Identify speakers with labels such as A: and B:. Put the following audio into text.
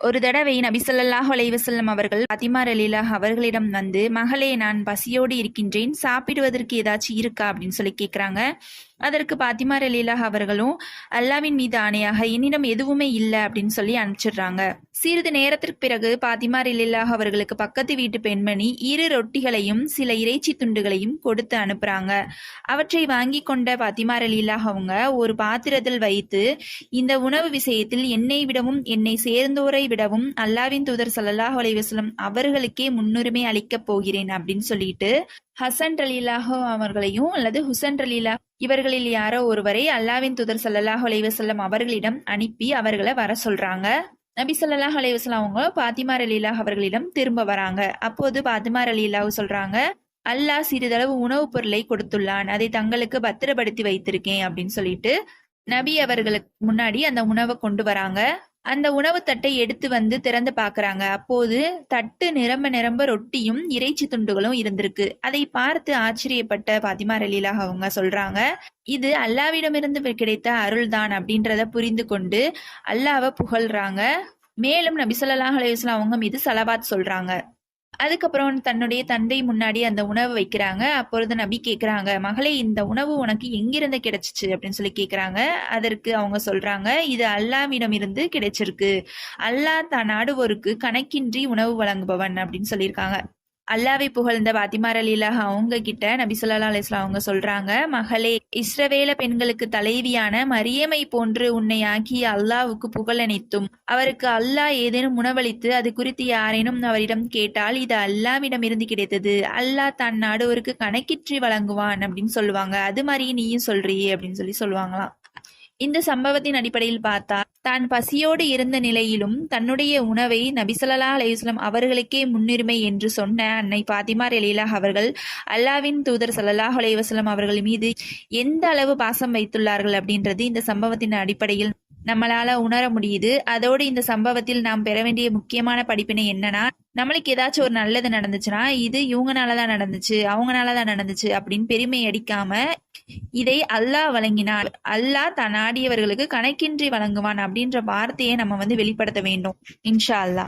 A: ஒரு தடவை நபிசல்லாஹ் அலைவசல்லம் அவர்கள் பாத்திமா ரலீலா அவர்களிடம் வந்து மகளே நான் பசியோடு இருக்கின்றேன் சாப்பிடுவதற்கு ஏதாச்சும் இருக்கா? அப்படின்னு சொல்லி கேட்குறாங்க அதற்கு பாத்திமா ரலீலா அவர்களும் அல்லாவின் மீது ஆணையாக என்னிடம் எதுவுமே இல்லை அப்படின்னு சொல்லி அனுப்பிச்சிடுறாங்க. சிறிது நேரத்திற்கு பிறகு பாத்திமா ரலீலா அவர்களுக்கு பக்கத்து வீட்டு பெண்மணி இரு ரொட்டிகளையும் சில இறைச்சி துண்டுகளையும் கொடுத்து அனுப்புறாங்க. அவற்றை வாங்கி கொண்ட பாத்திமா ரலீலா அவங்க ஒரு பாத்திரத்தில் வைத்து இந்த உணவு விஷயத்தில் என்னை விடவும் என்னை சேர்ந்தோரை விடவும் அல்லாவின் தூதர் சல்லாஹ் அலைவாஸ்லம் அவர்களுக்கே முன்னுரிமை அளிக்கப் போகிறேன் அப்படின்னு சொல்லிட்டு ஹசன் ரலீலாஹோ அவர்களையும் அல்லது ஹுசன் ரலீலா இவர்களில் யாரோ ஒருவரை அல்லாவின் தூதர் சல்லாஹ் அலைவசல்லம் அவர்களிடம் அனுப்பி அவர்களை வர சொல்றாங்க. நபி ஸல்லல்லாஹு அலைவசல்லாம் அவங்க பாத்திமார் ரலீலா அவர்களிடம் திரும்ப வராங்க. அப்போது பாத்திமார் ரலீலாவு சொல்றாங்க அல்லாஹ் சிறிதளவு உணவுப் பொருளை கொடுத்துள்ளான். அதை தங்களுக்கு பத்திரப்படுத்தி வைத்திருக்கேன் அப்படின்னு சொல்லிட்டு நபி அவர்களுக்கு முன்னாடி அந்த உணவை கொண்டு வராங்க. அந்த உணவு தட்டை எடுத்து வந்து திறந்து பார்க்குறாங்க. அப்போது தட்டு நிரம்ப நிரம்ப ரொட்டியும் இறைச்சி துண்டுகளும் இருந்திருக்கு. அதை பார்த்து ஆச்சரியப்பட்ட பாத்திமா ரலீலாக அவங்க சொல்றாங்க இது அல்லாவிடமிருந்து கிடைத்த அருள்தான் அப்படின்றத புரிந்து கொண்டு அல்லாவை புகழ்றாங்க. மேலும் நபிசல்லாஹ் அலையுஸ்லாம் அவங்க மீது சலவாத் சொல்றாங்க. அதுக்கப்புறம் தன்னுடைய தந்தை முன்னாடி அந்த உணவு வைக்கிறாங்க. அப்பொழுது நபி கேட்குறாங்க மகளே இந்த உணவு உனக்கு எங்கிருந்து கிடைச்சிச்சு? அப்படின்னு சொல்லி கேட்குறாங்க அதற்கு அவங்க சொல்றாங்க இது அல்லாவிடம் இருந்து கிடைச்சிருக்கு. அல்லாஹ் தான் நாடுவோருக்கு கணக்கின்றி உணவு வழங்குபவன் அப்படின்னு சொல்லியிருக்காங்க. அல்லாவை புகழ்ந்த பாத்திமார் அலிலாக அவங்க கிட்ட நபி சொல்லா அலிஸ்லாம் அவங்க சொல்றாங்க மகளே இஸ்ரவேல பெண்களுக்கு தலைவியான மரியமை போன்று உன்னை ஆக்கி அல்லாவுக்கு புகழனைத்தும் அவருக்கு அல்லாஹ் ஏதேனும் உணவளித்து அது குறித்து யாரேனும் அவரிடம் கேட்டால் இது அல்லாவிடம் இருந்து கிடைத்தது. அல்லாஹ் தன் நாடுவோருக்கு கணக்கிற்றி வழங்குவான் அப்படின்னு சொல்லுவாங்க. அது மாதிரி நீயும் சொல்றியே அப்படின்னு சொல்லி சொல்லுவாங்களாம். இந்த சம்பவத்தின் அடிப்படையில் பார்த்தா தான் பசியோடு இருந்த நிலையிலும் தன்னுடைய உணவை நபிசல்லா அலையுஸ்லம் அவர்களுக்கே முன்னுரிமை என்று சொன்ன அன்னை பாத்திமா ரலீலா அவர்கள் அல்லாவின் தூதர் சல்லாஹ் அலைவாஸ்லம் அவர்கள் மீது எந்த அளவு பாசம் வைத்துள்ளார்கள் அப்படின்றது இந்த சம்பவத்தின் அடிப்படையில் நம்மளால உணர முடியுது. அதோடு இந்த சம்பவத்தில் நாம் பெற வேண்டிய முக்கியமான படிப்பினை என்னன்னா நம்மளுக்கு ஏதாச்சும் ஒரு நல்லது நடந்துச்சுன்னா இது இவங்கனால தான் நடந்துச்சு அவங்கனால தான் நடந்துச்சு அப்படின்னு பெருமை அடிக்காம இதை அல்லாஹ் வழங்கினார் அல்லாஹ் தன் ஆடியவர்களுக்கு கணக்கின்றி வழங்குவான் அப்படின்ற வார்த்தையை நம்ம வந்து வெளிப்படுத்த வேண்டும் இன்ஷா அல்லாஹ்.